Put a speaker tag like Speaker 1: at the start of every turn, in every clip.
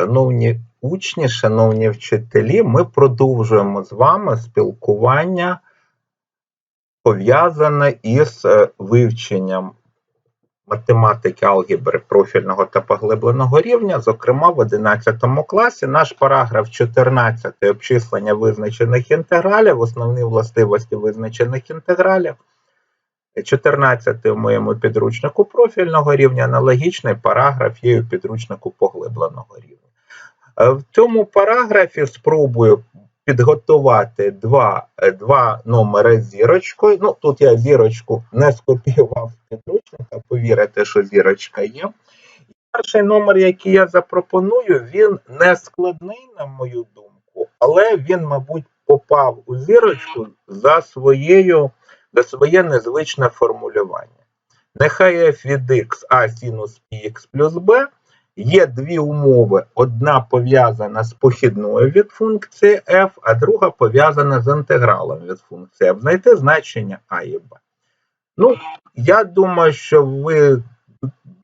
Speaker 1: Шановні учні, шановні вчителі, ми продовжуємо з вами спілкування, пов'язане із е, вивченням математики алгебри профільного та поглибленого рівня. Зокрема, в 11 класі наш параграф 14 обчислення визначених інтегралів, основні властивості визначених інтегралів. 14 в моєму підручнику профільного рівня, аналогічний параграф є у підручнику поглибленого рівня. Е, В цьому параграфі спробую підготувати два, е, два номери зірочкою. Ну, тут я зірочку не скопіював підручника, повірите, що зірочка є. Перший номер, який я запропоную, він не складний, на мою думку, але він, мабуть, попав у зірочку за своєю, за своє незвичне формулювання. Нехай f від x а синус πx плюс b Є дві умови: одна пов'язана з похідною від функції f, а друга пов'язана з інтегралом від функції f. Знайти значення а і b. Ну, я думаю, що ви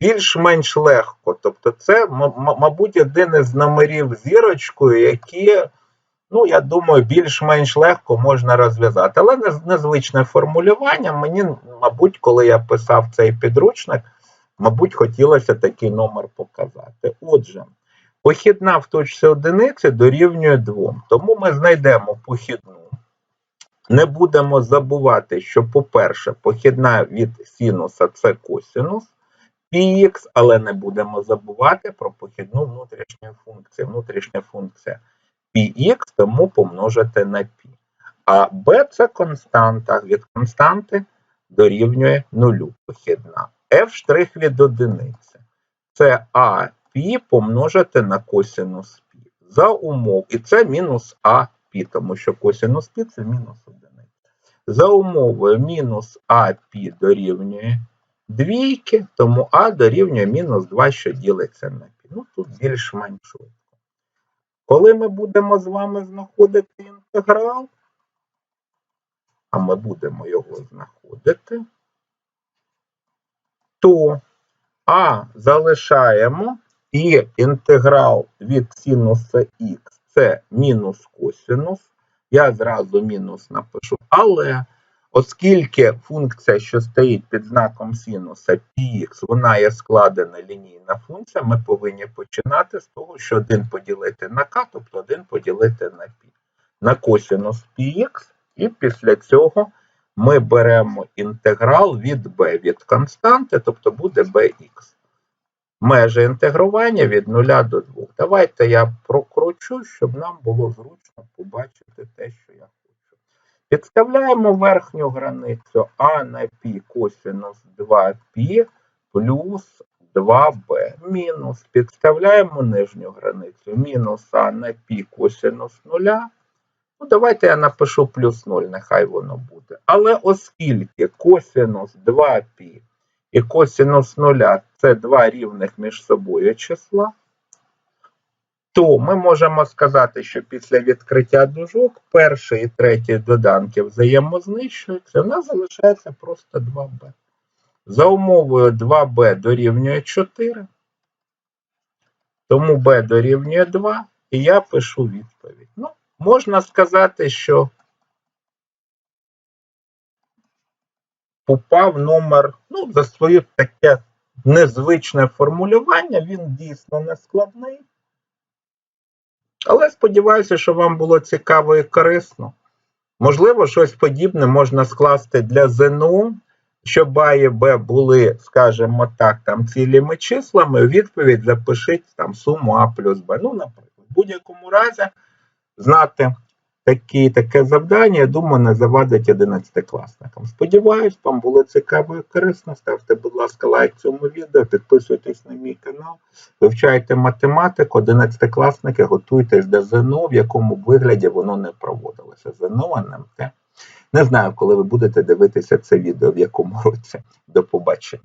Speaker 1: більш-менш легко. Тобто, це, мабуть, один із номерів зірочкою, які, ну, я думаю, більш-менш легко можна розв'язати. Але незвичне формулювання. Мені, мабуть, коли я писав цей підручник. Мабуть, хотілося такий номер показати. Отже, похідна в точці одиниці дорівнює 2. Тому ми знайдемо похідну. Не будемо забувати, що, по-перше, похідна від синуса це косинус пх, але не будемо забувати про похідну внутрішньої функції. Внутрішня функція πx, тому помножити на π. А b це константа. Від константи дорівнює нулю похідна. f' від одиниці. Це а пі помножити на косинус пі. За умов, і це мінус а пі, тому що косинус пі це мінус одиниця. За умовою мінус а пі дорівнює двійки, тому а дорівнює мінус 2, що ділиться на пі. Ну, тут більш-менш швидко. Коли ми будемо з вами знаходити інтеграл, а ми будемо його знаходити то А залишаємо і інтеграл від синуса х це мінус косинус. Я зразу мінус напишу. Але оскільки функція, що стоїть під знаком синуса х, вона є складена лінійна функція, ми повинні починати з того, що 1 поділити на k, тобто 1 поділити на π. На косинус px, і після цього ми беремо інтеграл від b від константи, тобто буде bx Межа інтегрування від 0 до 2. Давайте я прокручу, щоб нам було зручно побачити те, що я хочу. Підставляємо верхню границю а на π косинус 2π плюс 2b. Мінус. Підставляємо нижню границю. Мінус а на π косинус 0 Ну, давайте я напишу плюс 0, нехай воно буде. Але оскільки косинус 2π і косинус 0 це два рівних між собою числа, то ми можемо сказати, що після відкриття дужок перший і третій доданки взаємознищуються, у нас залишається просто 2b. За умовою 2b дорівнює 4, тому b дорівнює 2, і я пишу відповідь. Ну, Можна сказати, що попав номер, ну, за своє таке незвичне формулювання, він дійсно не складний. Але сподіваюся, що вам було цікаво і корисно. Можливо, щось подібне можна скласти для ЗНО, щоб А і Б були, скажімо так, там цілими числами, у відповідь запишіть там суму А плюс Б. Ну, наприклад, в будь-якому разі знати такі, таке завдання, я думаю, не завадить 11-класникам. Сподіваюсь, вам було цікаво і корисно. Ставте, будь ласка, лайк цьому відео, підписуйтесь на мій канал, вивчайте математику, 11-класники, готуйтесь до ЗНО, в якому вигляді воно не проводилося. ЗНО, НМТ. Не знаю, коли ви будете дивитися це відео, в якому році. До побачення.